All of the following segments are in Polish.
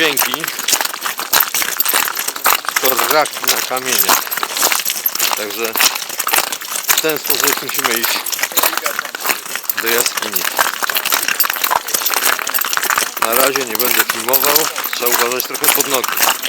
dźwięki to na kamieniach. Także w ten sposób musimy iść do jaskini. Na razie nie będę filmował, trzeba uważać trochę pod nogi.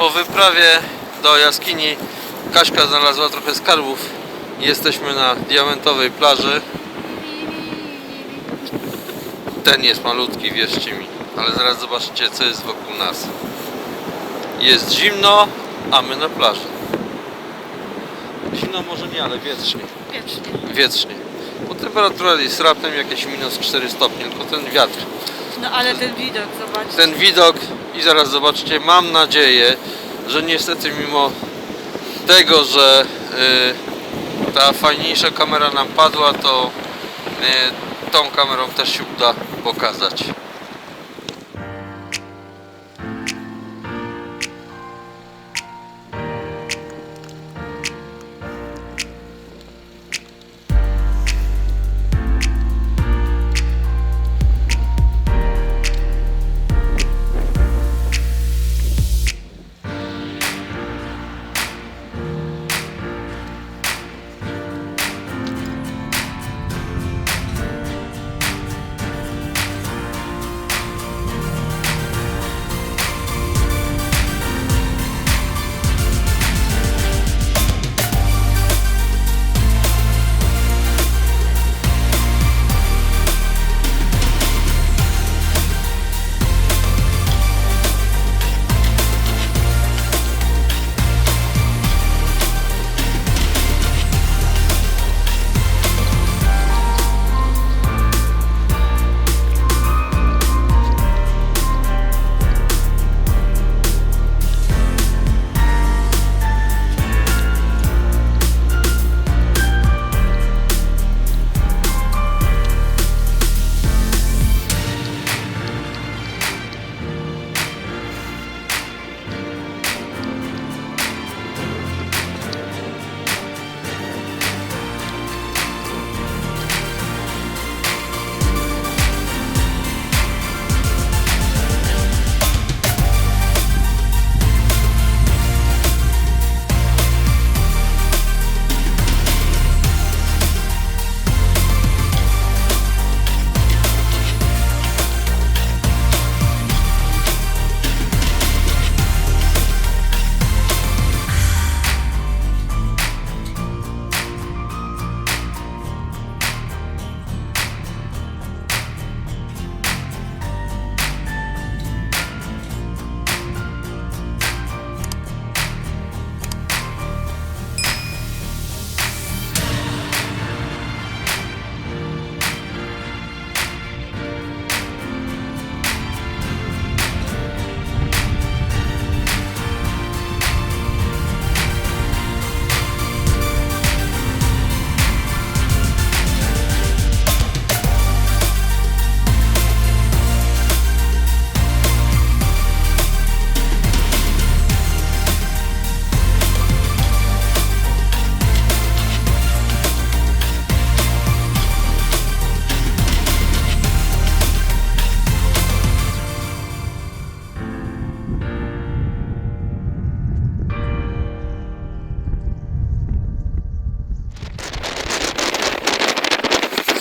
Po wyprawie do jaskini Kaśka znalazła trochę skarbów. Jesteśmy na diamentowej plaży. Ten jest malutki, wierzcie mi. Ale zaraz zobaczycie, co jest wokół nas. Jest zimno, a my na plaży. Zimno może nie, ale wietrznie. Wiecznie. Wietrznie. Bo temperatura jest raptem jakieś minus 4 stopnie, tylko ten wiatr. No ale ten widok, zobacz. ten widok i zaraz zobaczycie, mam nadzieję, że niestety mimo tego, że y, ta fajniejsza kamera nam padła, to y, tą kamerą też się uda pokazać.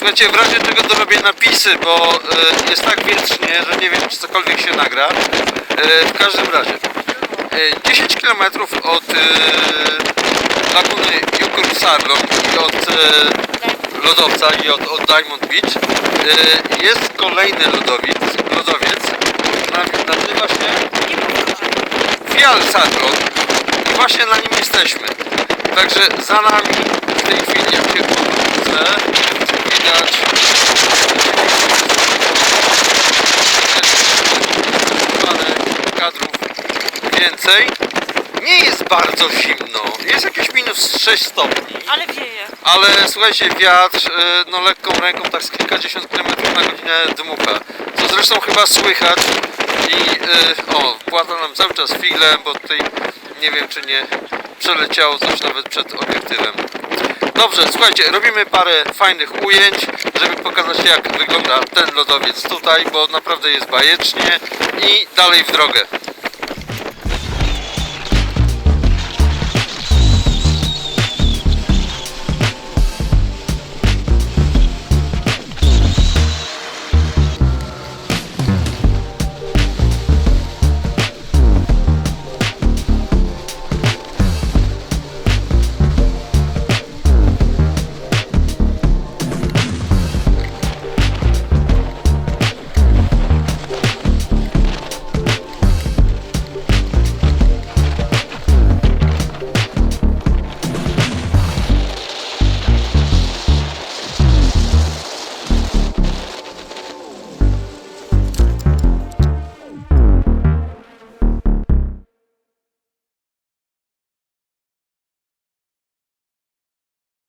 Słuchajcie, w razie czego dorobię napisy, bo e, jest tak wietrznie, że nie wiem, czy cokolwiek się nagra. E, w każdym razie, e, 10 km od e, laguny Jukur Sarlon i od e, lodowca i od, od Diamond Beach e, jest kolejny lodowiec, lodowiec na- nazywa się Fial Sarlon i właśnie na nim jesteśmy. Także za nami w tej chwili, jak się odwrócę, widać kadrów więcej. Nie jest bardzo zimno, jest jakieś minus 6 stopni, Ale wieje. ale słuchajcie, wiatr y, no lekką ręką tak z kilkadziesiąt kilometrów na godzinę dmucha, co zresztą chyba słychać i y, o, płata nam cały czas figlem, bo tutaj nie wiem czy nie przeleciało coś nawet przed obiektywem. Dobrze, słuchajcie, robimy parę fajnych ujęć, żeby pokazać jak wygląda ten lodowiec tutaj, bo naprawdę jest bajecznie i dalej w drogę.